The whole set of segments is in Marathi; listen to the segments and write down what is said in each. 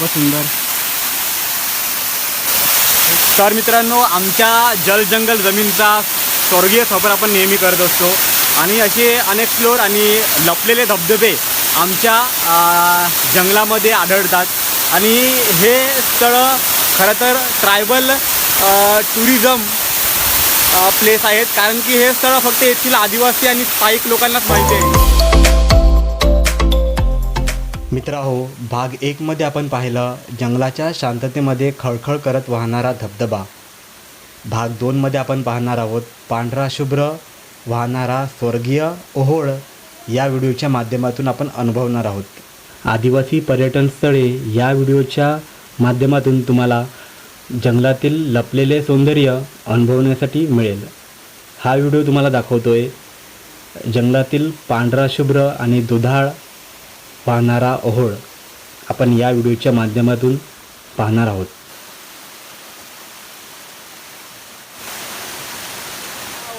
खूपच सुंदर. तर मित्रांनो आमच्या जल जंगल जमीनचा स्वर्गीय सफर आपण नेहमी करत असतो. आणि असे अनेक फ्लोर आणि लपलेले धबधबे आमच्या जंगलामध्ये आढळतात. आणि हे स्थळं खरं तर ट्रायबल टुरिझम प्लेस आहेत. कारण की हे स्थळं फक्त येथील आदिवासी आणि स्थायिक लोकांनाच माहिती आहे. मित्राहो भाग एकमध्ये आपण पाहिलं जंगलाच्या शांततेमध्ये खळखळ करत वाहणारा धबधबा. भाग दोनमध्ये आपण पाहणार आहोत पांढरा शुभ्र वाहणारा स्वर्गीय ओहोळ. या व्हिडिओच्या माध्यमातून आपण अनुभवणार आहोत. आदिवासी पर्यटन स्थळे या व्हिडिओच्या माध्यमातून तुम्हाला जंगलातील लपलेले सौंदर्य अनुभवण्यासाठी मिळेल. हा व्हिडिओ तुम्हाला दाखवतो आहे जंगलातील पांढरा शुभ्र आणि दुधाळ पाहणारा ओहोळ आपण या व्हिडिओच्या माध्यमातून पाहणार आहोत.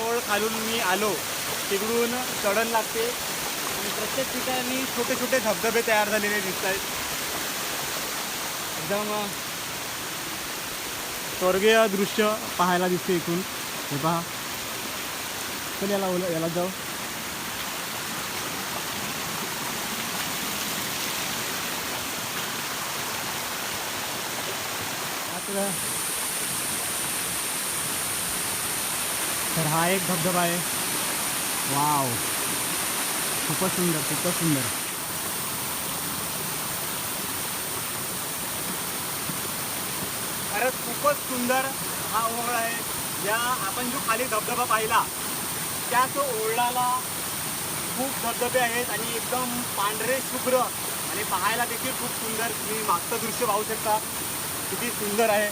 ओळ खालून मी आलो. तिकडून चढण लागते. आणि प्रत्येक ठिकाणी छोटे छोटे धबधबे तयार झालेले दिसत आहेत एकदम स्वर्गीय दृश्य पाहायला दिसते इथून. हे पहा. चल याला याला जाऊ. आता तर हा एक धबधबा आहे. वाव. खूपच सुंदर खूपच सुंदर. खरंच खूपच सुंदर हा ओहळा आहे. या आपण जो खाली धबधबा पाहिला त्याच ओढाला खूप धबधबे आहेत आणि एकदम पांढरे शुभ्र आणि पाहायला देखील खूप सुंदर. तुम्ही मागचं दृश्य पाहू शकता. किती सुंदर आहे.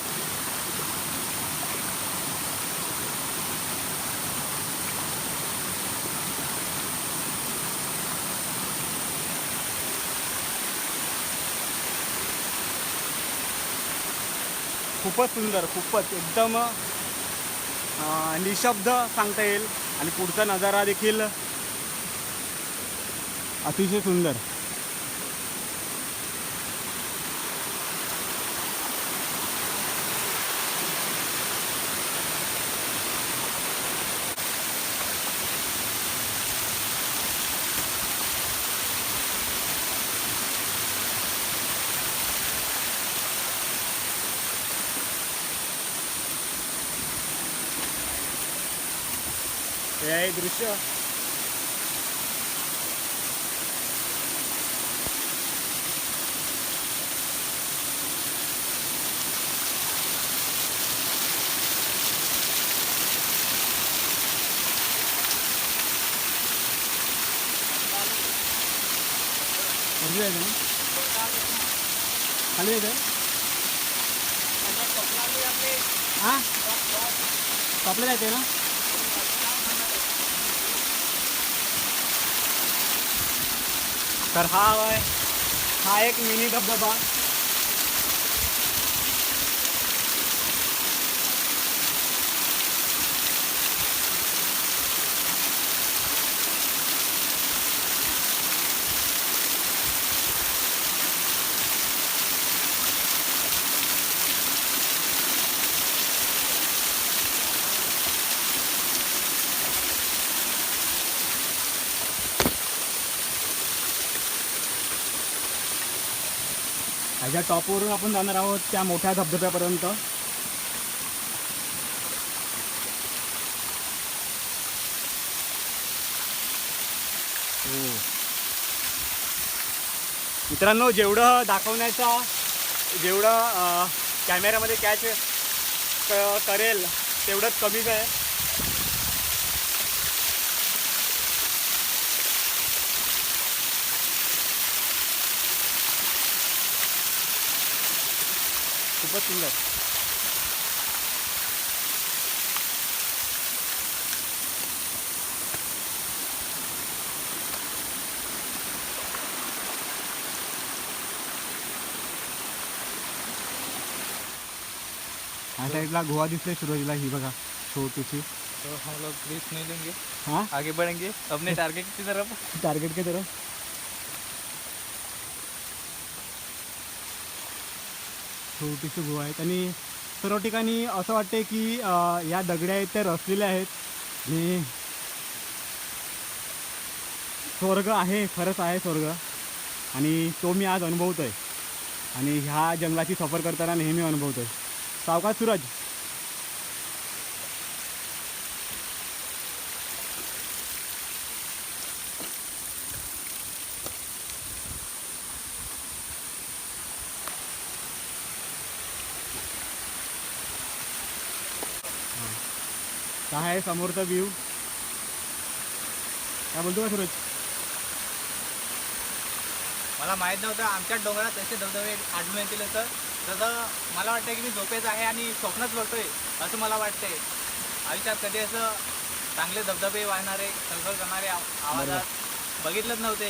खूपच सुंदर खूपच. एकदम निशब्द सांगता येईल. आणि पुढचा नजारा देखील अतिशय सुंदर. हे आहे दृश्य वरती जायचं ना खाली जायचं हां टॉपला जायचं ना तर हा आहे. हा एक मिनी धबधबा ह्याच्या टॉपवरून आपण जाणार आहोत त्या मोठ्या धबधब्यापर्यंत हो. मित्रांनो जेवढं दाखवण्याचा जेवढं कॅमेऱ्यामध्ये कॅच क- करेल तेवढंच कमीच आहे खूपच सुंदर ह्या साईडला गोवा दिसते सुरजला ही बघा छोटीशी. तो हम लोग रिस्क नहीं लेंगे हाँ? आगे बढ़ेंगे. अपने टारगेट की तरफ टारगेट की तरफ छोटीशी गुहा आहेत. आणि सर्व ठिकाणी असं वाटते की अ, या दगड्या आहेत त्या रचलेल्या आहेत. आणि स्वर्ग आहे खरंच आहे स्वर्ग. आणि तो मी आज अनुभवतो आहे आणि ह्या जंगलाची सफर करताना नेहमी अनुभवतो आहे सावकाश सूरज. काय आहे समोरचा व्ह्यू काय बोलतो का सूरज? मला माहीत नव्हतं आमच्या डोंगरात तसे धबधबे आढळून येतील असं. तसं मला वाटतं की मी झोपेत आहे आणि स्वप्नच बघतोय असं मला वाटतंय. आयुष्यात कधी असं चांगले धबधबे वाहणारे खळखळ करणारे आव- आवाजात बघितलंच नव्हते.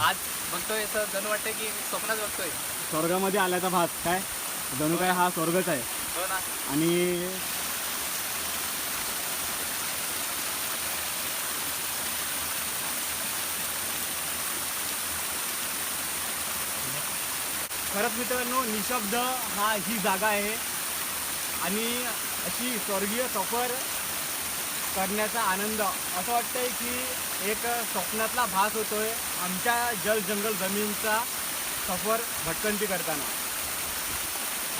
आज बघतोय असं जणू वाटतं की स्वप्नच बघतोय स्वर्गामध्ये आल्याचा भात काय? जणू काय हा स्वर्गच आहे. हो ना. आणि खरंच मित्रांनो निशब्द हा ही जागा आहे. आणि अशी स्वर्गीय सफर करण्याचा आनंद. असं वाटतंय की एक स्वप्नातला भास होतोय आमच्या जल जंगल जमीनचा सफर भटकंती करताना.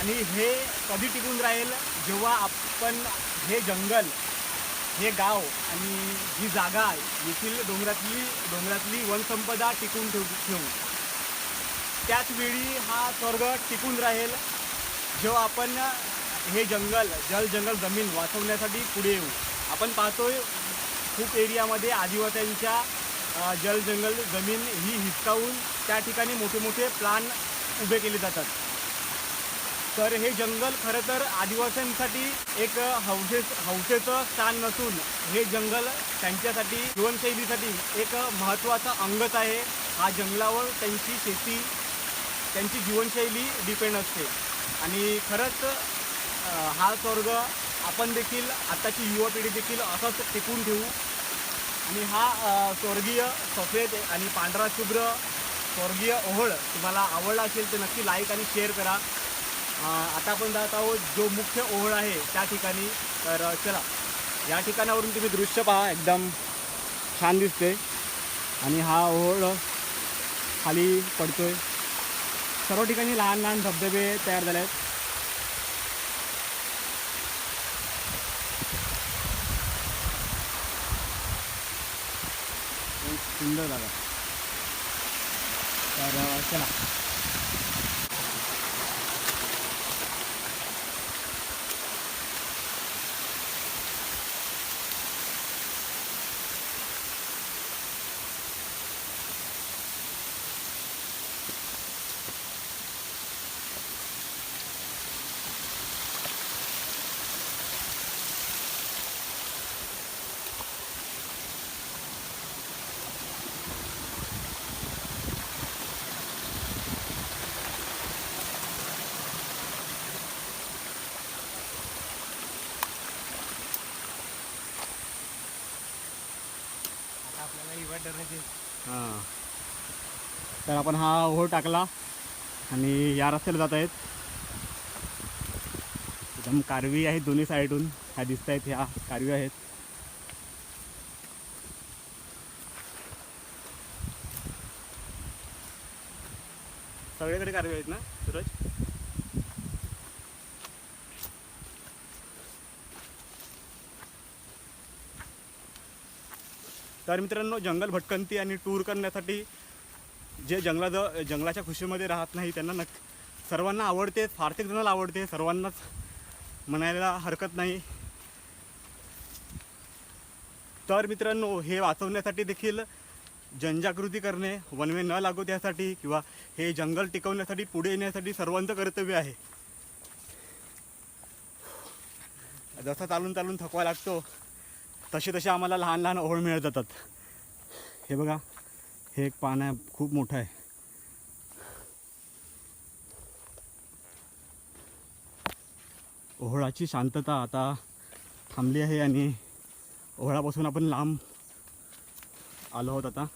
आणि हे कधी टिकून राहील? जेव्हा आपण हे जंगल हे गाव आणि ही जागा येथील डोंगरातली डोंगरातली वनसंपदा टिकून ठेवू ठेवू. त्याच वेळी हा स्वर्ग टिकून राहील. जेव्हा आपण हे जंगल जल जंगल जमीन वाचवण्यासाठी पुढे येऊ. आपण पाहतोय खूप एरियामध्ये आदिवासींच्या जल जंगल जमीन ही हिसकावून त्या ठिकाणी मोठे मोठे प्लान उभे केले जातात. तर हे जंगल खरं तर आदिवासींसाठी एक हौसे हौसेचं स्थान नसून हे जंगल त्यांच्यासाठी जीवनशैलीसाठी एक महत्त्वाचं अंगच आहे. हा जंगलावर त्यांची शेती त्यांची जीवनशैली डिपेंड असते. आणि खरंच हा स्वर्ग आपण देखील आत्ताची युवा पिढी देखील असंच टिकून ठेवू. आणि हा स्वर्गीय सफेद आणि पांढरा शुभ्र स्वर्गीय ओहळ तुम्हाला आवडला असेल तर नक्की लाईक आणि शेअर करा. आता आपण जात आहोत जो मुख्य ओहळ आहे त्या ठिकाणी. तर चला. या ठिकाणावरून तुम्ही दृश्य पहा एकदम छान दिसते आणि हा ओहळ खाली पडतोय. सर्व ठिकाणी लहान लहान धबधबे तयार झाले आहेत सुंदर जागा. तर चला. हां. तर आपण हा ओहोळ टाकला आणि या रस्त्याला जात आहेत. एकदम कारवी आहेत दोन्ही साईडून ह्या दिसत आहेत ह्या कारवी आहेत. सगळीकडे कारवी आहेत ना सूरज? तर मित्रांनो जंगल भटकंती आणि टूर करण्यासाठी जे जंगला जंगलाच्या खुशीमध्ये राहत नाही त्यांना नक् सर्वांना आवडते फारसे जणांना आवडते सर्वांनाच म्हणायला हरकत नाही. तर मित्रांनो हे वाचवण्यासाठी देखील जनजागृती करणे वनवे न लागू त्यासाठी किंवा हे जंगल टिकवण्यासाठी पुढे येण्यासाठी सर्वांचं कर्तव्य आहे. जसं चालून चालून थकवा लागतो तसे तसे आम्हाला लहान लहान ओळ मिळत जातात. हे बघा हे एक पान आहे खूप मोठं आहे. ओहळाची शांतता आता थांबली आहे आणि ओहळापासून आपण लांब आलो आहोत आता.